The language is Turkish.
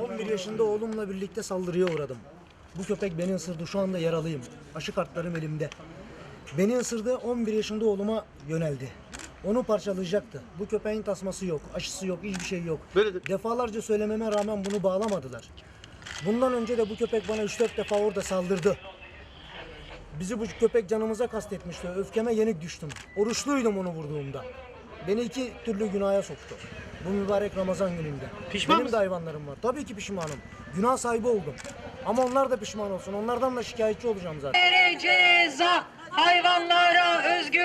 11 yaşında oğlumla birlikte saldırıya uğradım. Bu köpek beni ısırdı. Şu anda yaralıyım. Aşı kartlarım elimde. Beni ısırdı. 11 yaşında oğluma yöneldi. Onu parçalayacaktı. Bu köpeğin tasması yok, aşısı yok, hiçbir şey yok. Böyledir. Defalarca söylememe rağmen bunu bağlamadılar. Bundan önce de bu köpek bana 3-4 defa orada saldırdı. Bizi bu köpek canımıza kastetmişti. Öfkeme yenik düştüm. Oruçluydum onu vurduğumda. Beni iki türlü günaha soktu. Bu mübarek Ramazan gününde. Pişman Benim mısın? de hayvanlarım var. Tabii ki pişmanım. Günah sahibi oldum. Ama onlar da pişman olsun. Onlardan da şikayetçi olacağım zaten. ceza, hayvanlara özgürlük,